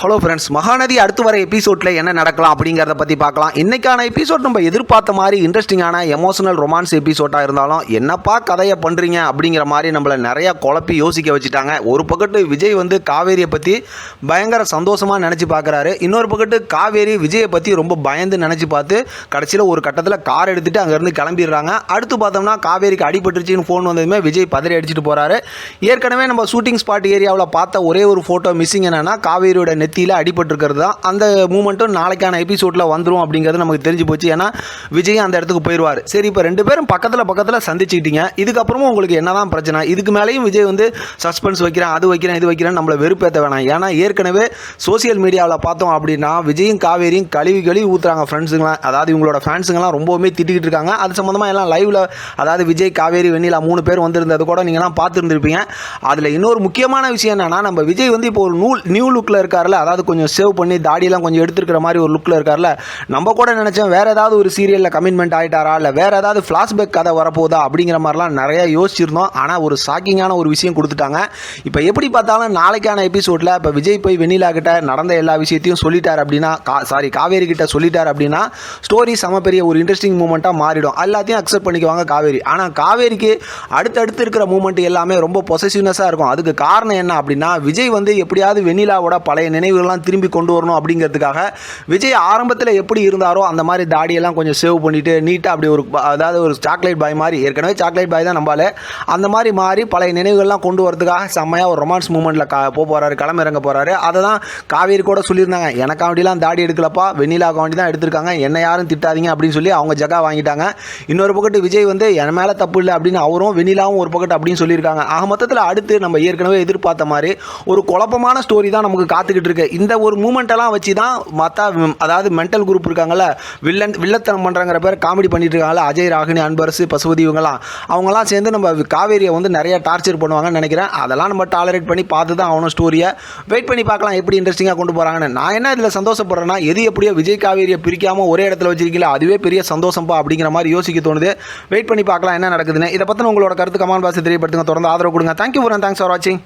Hello friends Mahanadi அடுத்து வர எபிசோடில் என்ன நடக்கலாம் அப்படிங்கிறத பற்றி பார்க்கலாம். இன்றைக்கான எபிசோட் நம்ம எதிர்பார்த்த மாதிரி இன்ட்ரெஸ்டிங்கான எமோஷனல் ரொமான்ஸ் எபிசோட்டாக இருந்தாலும் என்னப்பா கதையை பண்ணுறீங்க அப்படிங்கிற மாதிரி நம்மளை நிறையா குழப்பி யோசிக்க வச்சுட்டாங்க. ஒரு பக்கத்து விஜய் வந்து காவேரியை பற்றி பயங்கர சந்தோஷமாக நினச்சி பார்க்குறாரு. இன்னொரு பக்கத்து காவேரி விஜயை பற்றி ரொம்ப பயந்து நினச்சி பார்த்து கடைசியில் ஒரு கட்டத்தில் கார் எடுத்துகிட்டு அங்கேருந்து கிளம்பிடுறாங்க. அடுத்து பார்த்தோம்னா காவேரிக்கு அடிபட்டுருச்சுன்னு ஃபோன் வந்ததுமே விஜய் பதறி அடிச்சுட்டு போகிறாரு ஏற்கனவே நம்ம ஷூட்டிங் ஸ்பாட் ஏரியாவில் பார்த்த ஒரே ஒரு ஃபோட்டோ மிஸ்ஸிங் என்னன்னா காவேரியோட நெத்தியில் அடிபட்டுருக்கிறது தான். அந்த மூமெண்ட்டும் நாளைக்கான எபிசோடில் வந்துடும் அப்படிங்கிறது நமக்கு தெரிஞ்சு போச்சு. ஏன்னா விஜய் அந்த இடத்துக்கு போயிடுவார் சரி இப்போ ரெண்டு பேரும் பக்கத்தில் பக்கத்தில் சந்திச்சுக்கிட்டீங்க. இதுக்கப்புறமும் உங்களுக்கு என்னதான் பிரச்சனை? இதுக்கு மேலேயும் விஜய் வந்து சஸ்பென்ஸ் வைக்கிறேன் அது வைக்கிறேன் இது வைக்கிறேன் நம்மளை வெறுப்பேற்ற வேணாம். ஏன்னா ஏற்கனவே சோஷியல் மீடியாவில் பார்த்தோம் அப்படின்னா விஜயும் காவேரியும் கழுவி கழுவி ஊற்றுறாங்க ஃப்ரெண்ட்ஸுங்களாம் அதாவது இவங்களோட ஃபேன்ஸுங்களாம் ரொம்பவுமே திட்டிக்கிட்டு இருக்காங்க. அது சம்மந்தமாக எல்லாம் லைவில் அதாவது விஜய் காவேரி வெண்ணிலா மூணு பேர் வந்திருந்தது கூட நீங்களாம் பார்த்துருந்துருப்பீங்க. அதில் இன்னொரு முக்கியமான விஷயம் என்னென்னா நம்ம விஜய் வந்து இப்போ ஒரு நூல் நியூ லுக்கில் இருக்கார்ல அதாவது கொஞ்சம் சேவ் பண்ணி தாடியெல்லாம் கொஞ்சம் எடுத்துருக்கிற மாதிரி ஒரு லுக்கில் இருக்கார்ல நம்ம கூட நினச்சேன் வேறு ஏதாவது ஒரு சீரியலில் கமிட்மெண்ட் ஆகிட்டாரா இல்லை வேறு ஏதாவது ஃப்ளாஷ்பேக் கதை வரப்போதா அப்படிங்கிற மாதிரிலாம் நிறையா யோசிச்சிருந்தோம். ஆனால் ஒரு ஷாக்கிங்கான ஒரு விஷயம் கொடுத்துட்டாங்க. இப்போ எப்படி பார்த்தாலும் நாளைக்கான எபிசோடில் இப்போ விஜய் போய் வெண்ணிலா கிட்ட நடந்த எல்லா விஷயத்தையும் சொல்லிட்டார் அப்படின்னா கா சாரி காவேரி கிட்ட சொல்லிட்டார் அப்படின்னா ஸ்டோரி செம பெரிய ஒரு இன்ட்ரெஸ்டிங் மூமெண்ட்டாக மாறிடும். எல்லாத்தையும் அக்செப்ட் பண்ணிக்குவாங்க காவேரி. ஆனால் காவேரிக்கு அடுத்தடுத்து இருக்கிற மூமெண்ட் எல்லாமே ரொம்ப பொசசிவ்னஸாக இருக்கும். அதுக்கு காரணம் என்ன அப்படின்னா விஜய் வந்து எப்படியாவது வெண்ணிலாவோட பழைய நினைவுகள்லாம் திரும்பி கொண்டு வரணும் அப்படிங்கிறதுக்காக விஜய் ஆரம்பத்தில் எப்படி இருந்தாரோ அந்த மாதிரி தாடியெல்லாம் கொஞ்சம் சேவ் பண்ணிவிட்டு நீட்டாக அப்படி ஒரு அதாவது ஒரு சாக்லேட் பாய் மாதிரி ஏற்கனவே சாக்லேட் பாய் தான் நம்பால. அந்த மாதிரி மாறி பழைய நினைவுகள்லாம் கொண்டு வரதுக்காக செம்மையாக ஒரு ரொமான்ஸ் மூமெண்ட்டில் கா போக போகிறாரு களமிறங்க போகிறாரு அதை தான் காவேரி கூட சொல்லியிருந்தாங்க எனக்காண்டிலாம் தாடி எடுக்கலப்பா வெண்ணிலாக்காண்டி தான் எடுத்திருக்காங்க என்ன யாரும் திட்டாதீங்க அப்படின்னு சொல்லி அவங்க ஜகா வாங்கிட்டாங்க. இன்னொரு பக்கத்து விஜய் வந்து என் மேலே தப்பு இல்லை அப்படின்னு அவரும் வெண்ணிலாவும் ஒரு பக்கத்து அப்படின்னு சொல்லியிருக்காங்க. ஆக மொத்தத்தில் அடுத்து நம்ம ஏற்கனவே எதிர்பார்த்த மாதிரி ஒரு குழப்பமான ஸ்டோரி தான் நமக்கு காத்துக்கிட்டு இருக்கு. இந்த ஒரு மூமெண்ட்டெல்லாம் வச்சு தான் மற்ற அதாவது மென்டல் குரூப் இருக்காங்கல்ல வில்லன் வில்லத்தனம் பண்ணுறங்கிற பேர் காமெடி பண்ணிட்டு இருக்காங்கல்ல அஜய் ராகினி அன்பரசு பசுபதி இவங்கலாம் அவங்களாம் சேர்ந்து நம்ம காவேரியை வந்து நிறைய டார்ச்சர் பண்ணுவாங்கன்னு நினைக்கிறேன். அதெல்லாம் நம்ம டாலரேட் பண்ணி பார்த்து தான் அவனும் ஸ்டோரியை வெயிட் பண்ணி பார்க்கலாம் எப்படி இன்ட்ரெஸ்டிங்காக கொண்டு போகிறாங்கன்னு நான் என்ன இதில் சந்தோஷப்படுறேன்னா எது எப்படியோ விஜய் காவேரியை பிரிக்காமல் ஒரே இடத்துல வச்சிருக்கீங்களா அதுவே பெரிய சந்தோஷம்ப்பா அப்படிங்கிற மாதிரி யோசிக்க தோணுது. வெயிட் பண்ணி பார்க்கலாம் என்ன நடக்குதுன்னு. இதை பற்றின உங்களோட கருத்து கமான் பாஸ் தெரியப்படுத்துங்க. தொடர்ந்து ஆதரவு கொடுங்க. தேங்க்யூ ஃபார் தேங்க்ஸ் ஃபார் வாட்சிங்